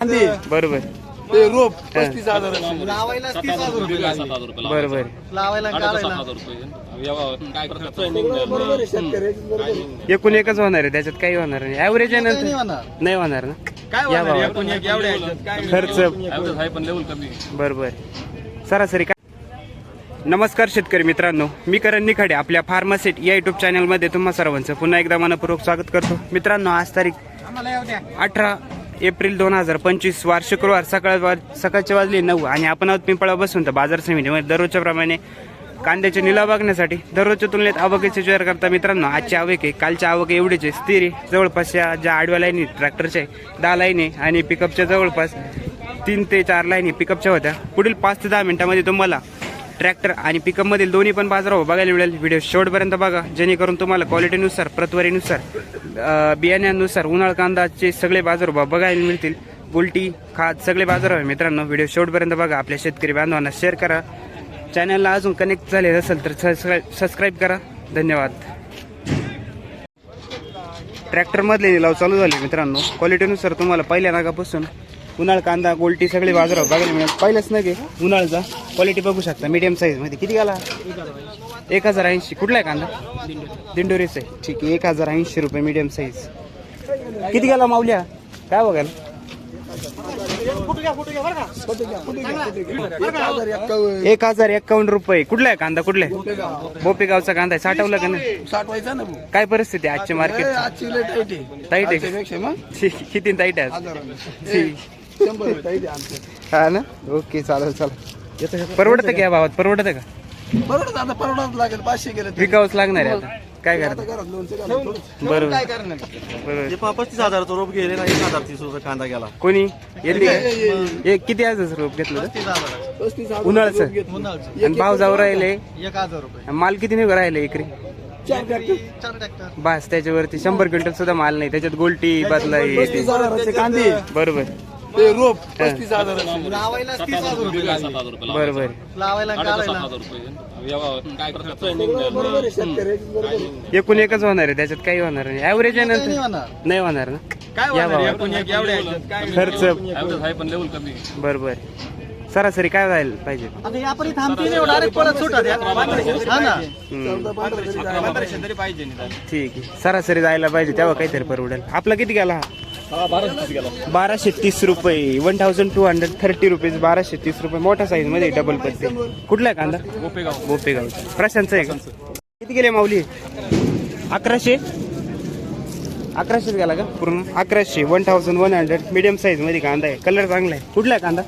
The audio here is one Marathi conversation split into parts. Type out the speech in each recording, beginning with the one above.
बरोबर. ते रोप पस्तीस हजार लावायला तीस हजार रुपये लागले. बरोबर. लावायला आणि काढायला बरोबर आहे शेतकऱ्याची बरोबर आहे. एकूण एकच होणार आहे त्याच्यात काही होणार नाही. ऍव्हरेज आहे नाही नंतर होणार. नाही होणार ना? काय या होणार? भावात. एकूण एक एवढ्या ह्याच्यात काय खर्च बरोबर. सरासरी काय? नमस्कार शेतकरी मित्रांनो. मी करण निखाडे आपल्या फार्मासिट या युट्यूब चॅनलमध्ये तुम्हा सर्वांचं पुन्हा एकदा मनपूर्वक स्वागत करतो. मित्रांनो आज तारीख आम्हाला येऊ द्या. अठरा एप्रिल दोन हजार पंचवीस वार शुक्रवार सकाळ सकाळचे वाजले नऊ आणि आपण आहोत पिंपळा बसून. तर बाजार समितीमध्ये दररोजच्या प्रमाणे कांद्याचे निलाव बघण्यासाठी दररोजच्या तुलनेत आवकेचे विचार करता मित्रांनो आजची आवक आहे. कालच्या आवक एवढेचे स्थिर जवळपास या ज्या आडव्या लाईनी ट्रॅक्टरच्या आहे, दहा लाईनी आणि पिकअपच्या जवळपास तीन ते चार लाईनी पिकअपच्या होत्या. पुढील पाच ते दहा मिनिटांमध्ये तुम्हाला ट्रॅक्टर आणि पिकअपमधील दोन्ही पण बाजारावर बघायला मिळेल. व्हिडिओ शेवटपर्यंत बघा. जेणेकरून तुम्हाला क्वालिटीनुसार प्रतवारीनुसार बियाण्यानुसार उन्हाळ कांदाचे सगळे बाजारभाव बघायला मिळतील. उलटी खात सगळे बाजार आहे मित्रांनो. व्हिडिओ शेवटपर्यंत बघा. आपल्या शेतकरी बांधवांना शेअर करा. चॅनलला अजून कनेक्ट झाले असेल तर सबस्क्राईब सबस्क्राईब करा. धन्यवाद. ट्रॅक्टरमधले निलाव चालू झाले मित्रांनो. क्वालिटीनुसार तुम्हाला पहिल्या नागापासून उन्हाळ कांदा गोल्टी सगळे बाजारावर बघायला मिळेल. पहिलंच नगे उन्हाळचा क्वालिटी बघू शकता मीडियम साईजमध्ये किती गेला? एक हजार ऐंशी. कुठला आहे कांदा? दिंडोरीच आहे. ठीक आहे एक हजार ऐंशी रुपये मीडियम साईज किती गेला माऊल्या? काय बघायला एक हजार एक्कावन्न. रुपये. कुठला आहे कांदा? कुठला आहे? बोपेगावचा कांदा आहे. साठवला का नाही? साठवायचा ना. काय परिस्थिती आहे आजच्या मार्केट टाईट आहे किती टाईट आहे हा ना? ओके चालेल चालेल. परवडतं का या भावात? परवडतं का? परवडत आता परवडत लागेल. पाचशे गेलं. विकावंच लागणार आहे आता. काय थोडं. बरोबर. काय करणार? बरोबर. पस्तीस हजाराचा रोप गेले ना एक हजार तीस रुपये कांदा गेला. कोणी? हे किती आज रूप घेतलं तीस हजार? रोप घेतलं. उन्हाळ्याचं. आणि भाव जाऊ राहिले. एक हजार रुपये. माल किती निघू राहिले इकडे? बस त्याच्यावरती शंभर क्विंटल सुद्धा माल नाही. त्याच्यात गोल्टी बदलाई कांदे. बरोबर. ते रोप पस्तीस हजाराचे लावायला तीस हजार रुपये लागले. लावायला आणि काढायला. बरोबर आहे शेतकऱ्याची बरोबर आहे. एकूण एकच होणार आहे. त्याच्यात काही होणार नाही. ऍव्हरेज आहे नाही नंतर होणार नाही होणार ना? काय या होणार? भावात. एकूण एक एवढ्या ह्याच्यात काय खर्च. बरोबर सरासरी काय व्हायला पाहिजे? आता एवढं परत सुटत या. हा ना? हम्म. चौदा पंधरा तरी जायला पंधराशे तरी पाहिजे निदान. ठीक आहे. सरासरी जायला पाहिजे तेव्हा काहीतरी परवडेल. आपला किती गेला? हा? बाराशे तीस रुपये. One thousand two hundred thirty rupees बाराशे तीस रुपये. मोठ्या साईजमध्ये डबल पत्ते कुठला आहे कांदा? गोपेगाव बोपेगाव. प्रशांतचा आहे का? किती गेले माऊली? अकराशे? अकराशेच गेला का? पूर्ण? अकराशे. One thousand one hundred medium साईजमध्ये कांदा आहे. कलर चांगला आहे. कुठला आहे कांदा?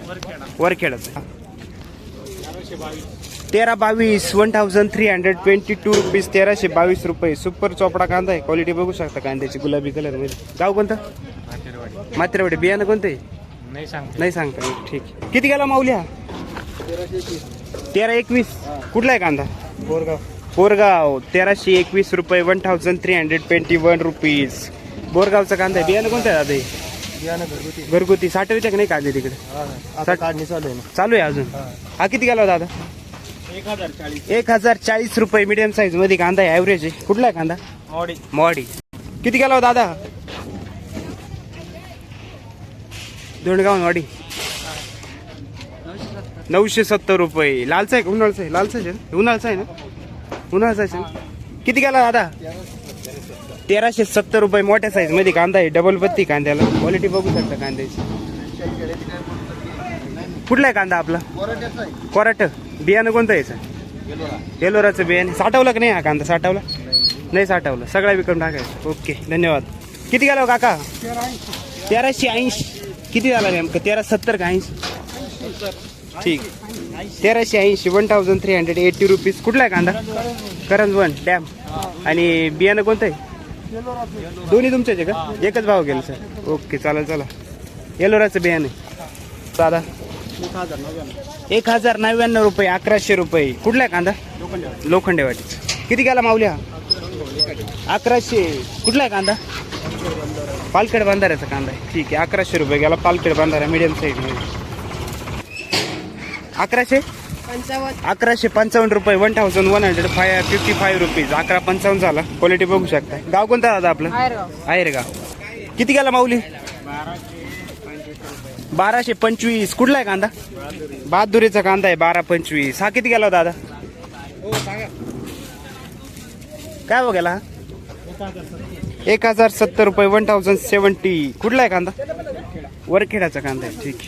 वरखेडाचा. तेरा बावीस. One thousand three hundred twenty two rupees तेराशे बावीस रुपये. सुपर चोपडा कांदा आहे. क्वालिटी बघू शकता कांद्याची. गुलाबी कलरमध्ये. गाव कोणतं? मात्रेवाडी बियाणं कोणतं? आहे नाही सांगता. येत. ठीक. आहे. किती गेला माऊली हा? तेरा एकवीस. कुठला आहे कांदा? बोरगाव. बोरगाव. तेराशे एकवीस रुपये one thousand three hundred twenty one rupees बोरगावचा कांदा आहे. बियाणं कोणतं आहे दादा? बियाणं घरगुती. घरगुती. साठवते का नाही कांदे तिकडे? आता काढणी चालू आहे ना. चालू आहे अजून? हा. किती गेला हो दादा? एक हजार चाळीस. रुपये. मीडियम साईजमध्ये कांदा आहे. ॲव्हरेज आहे. कुठला आहे कांदा? मॉडी. मॉडी. किती गेला हो दादा? दोंडगावनवाडी नऊशे सत्तर रुपये. लालचा आहे का? उन्हाळचा आहे. लालचा आहे उन्हाळचा आहे ना? उन्हाळचा आहे किती गेला दादा? तेराशे सत्तर रुपये मोठ्या साईजमध्ये कांदा आहे. डबल पत्ती कांद्याला. क्वालिटी बघू शकता कांद्याची. कुठला आहे कांदा आपला? कोराट. बियाणं कोणतं यायचं येलोराचं बियाणे साठवलं का नाही हा कांदा? साठवला? नाही साठवलं. सगळा विकून टाकायचं. ओके धन्यवाद. किती गेला हो काका? तेराशे ऐंशी. किती झाला नेमकं? तेरा सत्तर का ऐंशी? ठीक. तेराशे ऐंशी one thousand three hundred eighty rupees कुठला आहे कांदा? करंजवन डॅम. आणि बियाणं कोणतं आहे? दोन्ही तुमच्याच आहे का? एकच भाव गेला सर. ओके चालेल चला. येलोराचं बियाणं दादा एक हजार नव्याण्णव रुपये अकराशे रुपये. कुठला आहे कांदा? लोखंडे वाटी किती गेला माऊल्या अकराशे. कुठला आहे कांदा? पालखेड बांधाऱ्याचा कांदा आहे. ठीक आहे अकराशे रुपये गेला पालखेड बांधारा मिडियम साईजमध्ये. अकराशे? अकराशे पंचावन्न रुपये one thousand one hundred five fifty five rupees अकरा पंचावन्न झाला. क्वालिटी बघू शकता. गाव कोणता दादा आपलं? आहे रे गाव किती गेला माऊली? बाराशे पंचवीस. कुठला आहे कांदा? बहादुरीचा कांदा आहे बारा पंचवीस. हा किती गेला होता दादा? काय हो? गेला एक हजार सत्तर रुपये वन थाउजंड सेवन्टी कुठला आहे कांदा? वरखेडाचा कांदा आहे ठीक.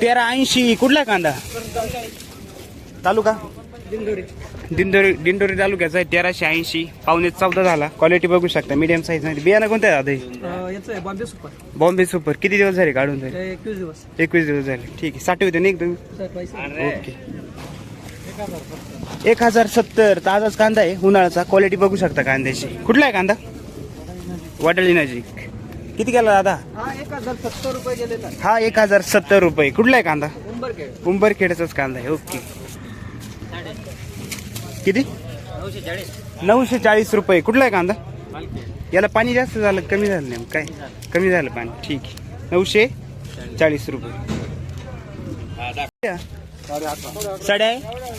तेरा ऐंशी. कुठला आहे कांदा? तालुका? दिंडोरी. दिंडोरी तालुक्याचा आहे तेराशे ऐंशी. पावणे चौदा झाला. क्वालिटी बघू शकता. मीडियम साईजमध्ये. बियाणं कोणतं आहे हे? बॉम्बे सुपर. बॉम्बे सुपर. किती दिवस झाले काढून झाले एकवीस दिवस. एकवीस दिवस झाले. ठीक आहे. साठी होते तुम्ही सर पैसे ओके. एक हजार सत्तर ताजाच कांदा आहे उन्हाळ्याचा. क्वालिटी बघू शकता कांद्याची. कुठला आहे कांदा? वडळी नजीक किती गेला दादा? हा एक हजार सत्तर रुपये हा कुठला आहे कांदा? उंबरखेड. उंबरखेडचाच कांदा आहे. ओके. किती? नऊशे चाळीस रुपये. कुठला आहे कांदा? याला पाणी जास्त झालं कमी झालं नाही. काय? कमी झालं पाणी. ठीक आहे. नऊशे चाळीस रुपये. साडे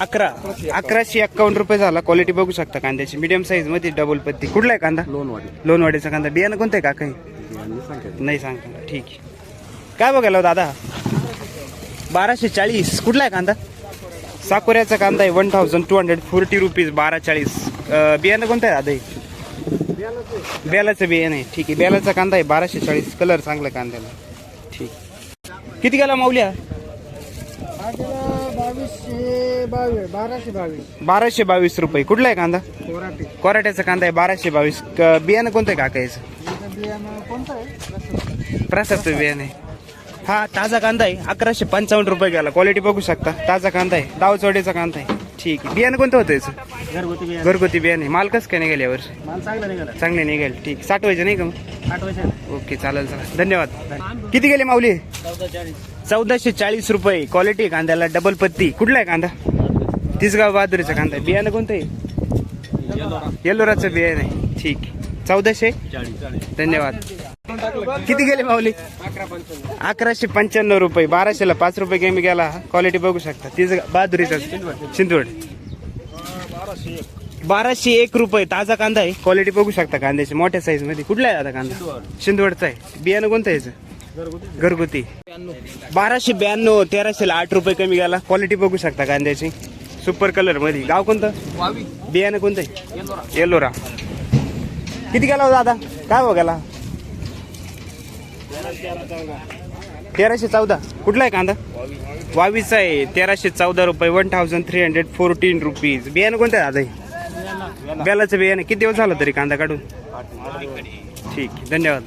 अकरा. अकराशे एक्कावन्न रुपये झाला. क्वालिटी बघू शकता कांद्याची. मीडियम साईजमध्ये डबल पत्ती. कुठला आहे कांदा? लोनवाडी लोणवाडीचा कांदा. बियाणं कोणतं आहे का काही नाही सांगता. ठीक आहे. काय बघायला हो दादा बाराशे चाळीस. कुठला आहे कांदा? साकोऱ्याचा कांदा आहे. One thousand two hundred forty rupees बारा चाळीस. बियाणं कोणतं आहे दादा हे? बेलाचं बियाणं आहे. ठीक आहे. बेलाचा कांदा आहे. बाराशे चाळीस. कलर चांगला कांद्याला. ठीक. किती गेला माऊल्या? बावीस बाराशे बावीस. बाराशे बावीस रुपये. कुठला आहे कांदा? कोराटे. कोराट्याचा कांदा आहे बाराशे बावीस. क- बियाणं कोणतं आहे काका याचं? बियाणं कोणतं आहे? प्रसादचं बियाणं आहे. हा ताजा कांदा आहे. अकराशे पंचावन्न रुपये गेला. क्वालिटी बघू शकता. ताजा कांदा आहे. दावचवडीचा कांदा आहे. ठीक आहे. बियाणं कोणतं होतं याचं? घरगुती बियाणं. घरगुती बियाणे माल कसं काय निघाले यावर्षी माल चांगला निघाला. चांगले निघाल. ठीक. साठवायचं नाही का मग? ओके चालेल चालेल. धन्यवाद. किती गेले माऊली? चौदा चाळीस. चौदाशे चाळीस रुपये क्वालिटी आहे कांद्याला. डबल पत्ती. कुठला आहे कांदा? तिसगाव बहादुरीचा कांदा आहे. बियाणं कोणतं आहे? येलोराचं बियाणं आहे. ठीक चौदाशे? धन्यवाद. किती गेले माऊली? अकराशे पंच्याण्णव रुपये. बाराशेला पाच रुपये गेमी गेला. क्वालिटी बघू शकता. तीच बहादुरीचा शिंदवड. बाराशे एक रुपये. ताजा कांदा आहे. क्वालिटी बघू शकता कांद्याची. मोठ्या साईजमध्ये. कुठला आहे आता कांदा? शिंदवडचा आहे. बियाणं कोणतं आहे याचं? घरगुती? बाराशे ब्याण्णव तेराशेला आठ रुपये कमी गेला क्वालिटी बघू शकता कांद्याची. सुपर कलरमध्ये. गाव कोणतं? वावी. बियाणं कोणतं? येलोरा किती गेला हो दादा? काय हो गेला तेराशे चौदा. कुठला आहे कांदा? वावीचा आहे. तेराशे चौदा रुपये. One thousand three hundred fourteen rupees बियाणं कोणतं आहे दादा हे? बेलाचं बियाणं. किती दिवस झालं तरी कांदा काढून? ठीक धन्यवाद.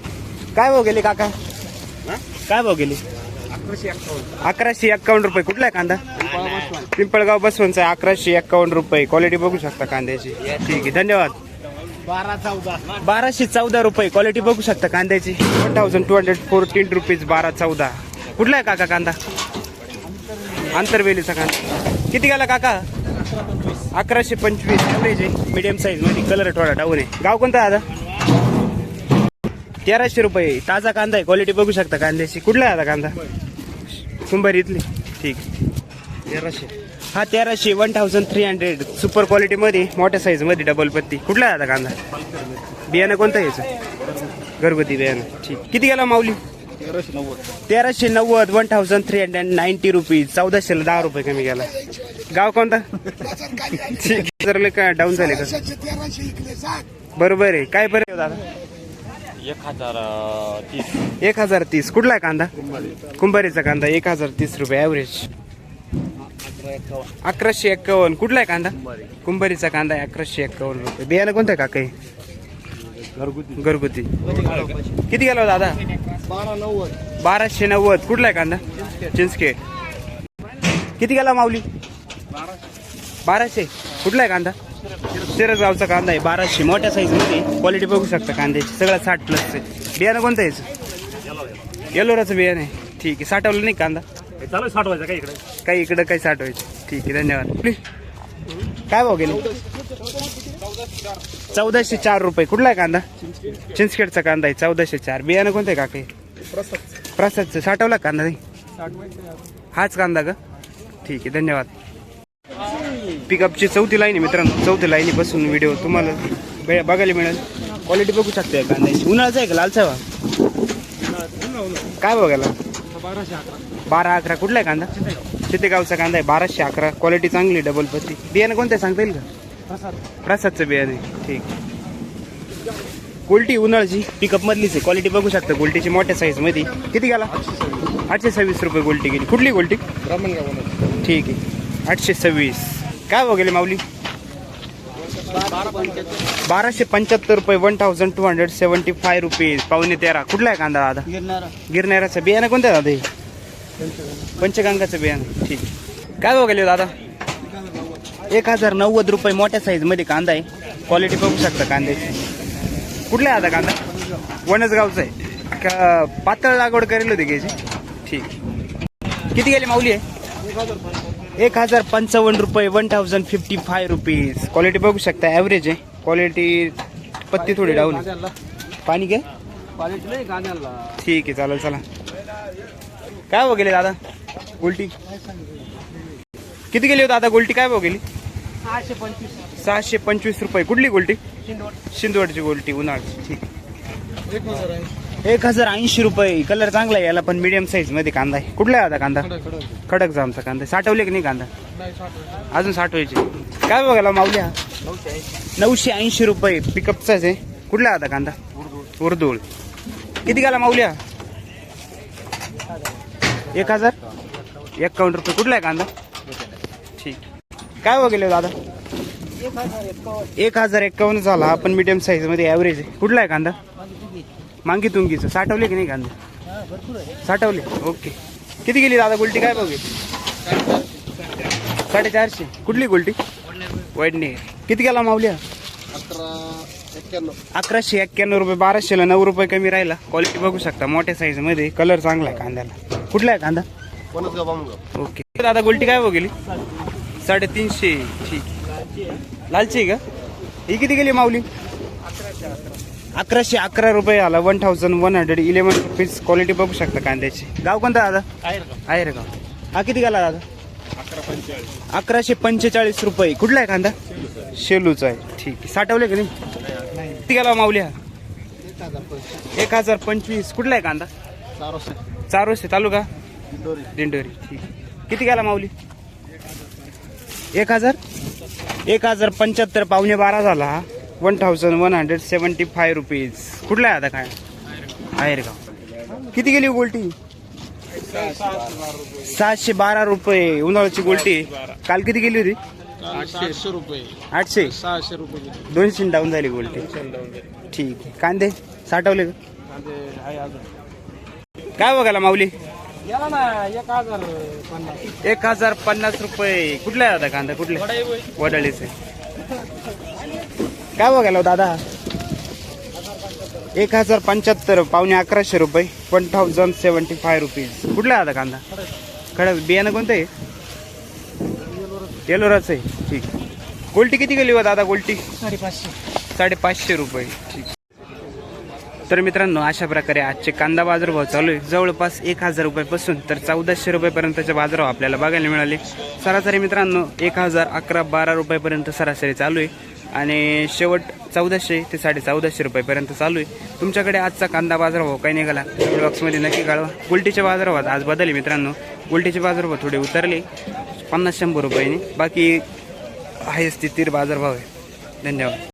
काय भाव गेले काका? काय भाव गेले? अकराशे एक्कावन्न रुपये. कुठला आहे कांदा? पिंपळगाव बसवंचा आहे. अकराशे एक्कावन्न रुपये. क्वालिटी बघू शकता कांद्याची. ठीक आहे. धन्यवाद. बारा चौदा. बाराशे चौदा रुपये. क्वालिटी बघू शकता कांद्याची. One thousand two hundred fourteen rupees बारा चौदा. कुठला आहे काका कांदा? आंतरवेलीचा कांदा. किती गेला काका? अकराशे पंचवीस. ॲव्हरेज आहे. मीडियम साईजमध्ये. कलर थोडा डाऊन आहे. गाव कोणता आहे दादा? तेराशे रुपये. ताजा कांदा आहे. क्वालिटी बघू शकता कांद्याची. कुठला आहे आता कांदा? कुंभार इथली. ठीक. तेराशे. हा तेराशे. One thousand three hundred super क्वालिटीमध्ये मोठ्या साईजमध्ये डबल पत्ती. कुठला आहे आता कांदा? बियाणं कोणतं आहे याचं? घरगुती बियाणं. ठीक. किती गेला माऊली? तेराशे नव्वद. One thousand three hundred ninety rupees चौदाशेला दहा रुपये कमी गेला. गाव कोणता? ठीक. जर का डाऊन झाले का? बरोबर आहे. काय बरं दादा? एक हजार तीस. एक हजार तीस. कुठला आहे कांदा? कुंभारीचा कांदा. एक हजार तीस रुपये ॲव्हरेज अकराशे एक्कावन्न. कुठला आहे कांदा? कुंभारीचा कांदा आहे. अकराशे एक्कावन्न रुपये. बियाणं कोणतं आहे का काही घरगुती. घरगुती. किती गेला हो दादा? बारा नव्वद बाराशे नव्वद. कुठला आहे कांदा? चिंचके किती गेला माऊली? बाराशे. कुठला आहे कांदा? सिरसगावचा कांदा आहे. बाराशे. मोठ्या साईजमध्ये क्वालिटी बघू शकता कांद्याची. सगळं साठ प्लसचे बियाणं कोणतं आहे? याचं येलोराचं बियाणं आहे. ठीक आहे. साठवलं नाही कांदा? चालू साठवायचं काय इकडे? काही इकडं काही साठवायचं? ठीक आहे धन्यवाद. काय भाव गेले? चौदाशे चार रुपये. कुठला आहे कांदा? चिंचखेडचा कांदा आहे. चौदाशे चार. बियाणं कोणतं आहे का काही प्रसादचं. साठवला कांदा नाही? हाच कांदा का? ठीक आहे धन्यवाद. पिकअपची चौथी लाईन आहे मित्रांनो. चौथी लाईनीपासून व्हिडिओ तुम्हाला बघायला मिळेल. क्वालिटी बघू शकता या कांद्याची. उन्हाळाचा आहे का? लालचा वा काय बघायला बारा अकरा. कुठला आहे कांदा? चितेगावचा कांदा आहे. बाराशे अकरा. क्वालिटी चांगली डबल पत्ती. बियाणं कोणतं आहे? सांगता येईल का? प्रसाद प्रसादचं बियाणे ठीक. गोल्टी उन्हाळची पिकअप मधलीच आहे. क्वालिटी बघू शकता. गोल्टीची मोठ्या साईजमध्ये. किती गेला? आठशे सव्वीस रुपये गोल्टी गेली. कुठली गोल्टी ठीक आहे. आठशे सव्वीस. काय बघेल माऊली? बाराशे पंच्याहत्तर रुपये one thousand two hundred seventy five rupees पावणे तेरा. कुठला आहे कांदा दादा? गिरणाऱ्याचं बियाणं कोणतं आहे दादा हे? पंचगंगाचं बियाणं. ठीक. काय बघेल दादा? एक हजार नव्वद रुपये मोठ्या साईजमध्ये कांदा आहे. क्वालिटी बघू शकता कांद्याची. कुठला आहे आता कांदा? वनसगावचा आहे. का पातळ लागवड करेल होती घ्यायची ठीक. किती गेली माऊली आहे एक हजार पंचावन्न रुपये one thousand fifty five rupees quality बघू शकता ॲव्हरेज आहे. क्वालिटी पत्ती थोडी डाऊन पाणी घे ठीक आहे चालेल चला. काय हो गेले दादा? उलटी. किती गेली होती दादा गोल्टी काय बघ गेली? सहाशे पंचवीस सहाशे पंचवीस रुपये. कुठली गोल्टी शिंदवडची. गोल्टी उन्हाळची ठीक एक हजार ऐंशी रुपये. कलर चांगला आहे याला पण मीडियम साईजमध्ये कांदा आहे. कुठला आहे आता कांदा? खडक जामचा कांदा. साठवले की नाही कांदा? अजून साठवायचे. काय बघायला माऊल्या? नऊशे ऐंशी रुपये पिकअपचाच आहे. कुठला आहे आता कांदा? उर्दूळ किती गेला माऊल्या? एक हजार? एक्कावन्न रुपये. कुठला आहे कांदा? ठीक. काय बघेल दादा? एक हजार एक्कावन्न झाला. हा पण मीडियम साईजमध्ये ॲव्हरेज आहे. कुठला आहे कांदा? मांगी तुंगीचं. साठवले की नाही कांदा? साठवले. ओके. किती गेली दादा गुलटी? काय बघेल साडेचारशे. कुठली गुलटी? वडणे. किती गेला माऊल्या एक्क्याण्णव. अकराशे एक्क्याण्णव रुपये बाराशेला नऊ रुपये कमी राहिला. क्वालिटी बघू शकता. मोठ्या साईजमध्ये. कलर चांगला आहे कांद्याला. कुठला आहे कांदा? ओके. दादा गुलटी काय बघेली साडेतीनशे. ठीक. लालची आहे. का? ही किती गेली माऊली? अकराशे अकरा रुपये आला. One thousand one hundred eleven rupees quality बघू शकता कांद्याची. गाव कोणता दादा? आहे रे गाव. हा किती गेला दादा? अकराशे पंचेचाळीस रुपये. कुठला आहे कांदा? शेलूचा आहे. ठीक आहे. साठवले की नाही? किती गेला माऊली हा? एक हजार पंचवीस. कुठला आहे कांदा? चारशे तालुका? दिंडोरी. ठीक किती गेला माऊली? एक हजार? एक हजार पंच्याहत्तर. पावणे बारा झाला हा. One thousand one hundred seventy five rupees कुठला आहे आता काय? आहे का किती गेली हो गोल्टी? सहाशे बारा रुपये. उन्हाळ्याची गोल्टी. काल किती गेली होती? आठशे. रुपये आठशे सहाशे रुपये. दोनशे डाऊन झाली गोल्टी. ठीक आहे. कांदे साठवले का? काय बघायला माऊली? एक हजार पन्नास. रुपये. कुठला आहे दादा कांदा? कुठले? वडाळीचे. काय बघायला हो दादा? एक हजार पंच्याहत्तर पावणे अकराशे रुपये. One thousand seventy five rupees कुठला दादा कांदा? खडक बियाणं कोणतं आहे? येलोराच आहे. ठीक. गोल्टी किती गेली हो दादा गोल्टी? साडेपाचशे. साडेपाचशे रुपये. ठीक. तर मित्रांनो अशा प्रकारे आजचे कांदा बाजारभाव चालू आहे. जवळपास एक हजार रुपयापासून तर चौदाशे रुपयेपर्यंतचे बाजारभाव आपल्याला बघायला मिळाले. सरासरी मित्रांनो एक हजार अकरा बारा रुपयेपर्यंत सरासरी चालू आहे. आणि शेवट चौदाशे ते साडे चौदाशे रुपयेपर्यंत चालू आहे. तुमच्याकडे आजचा कांदा बाजारभाव हो काही निघाला? बॉक्समध्ये नक्की कळवा. उलटीचे बाजारभावात आज बदलले मित्रांनो. गुलटीचे बाजारभाव थोडे उतरले. पन्नास शंभर रुपयाने. बाकी आहे स्थितीर बाजारभाव आहे. धन्यवाद.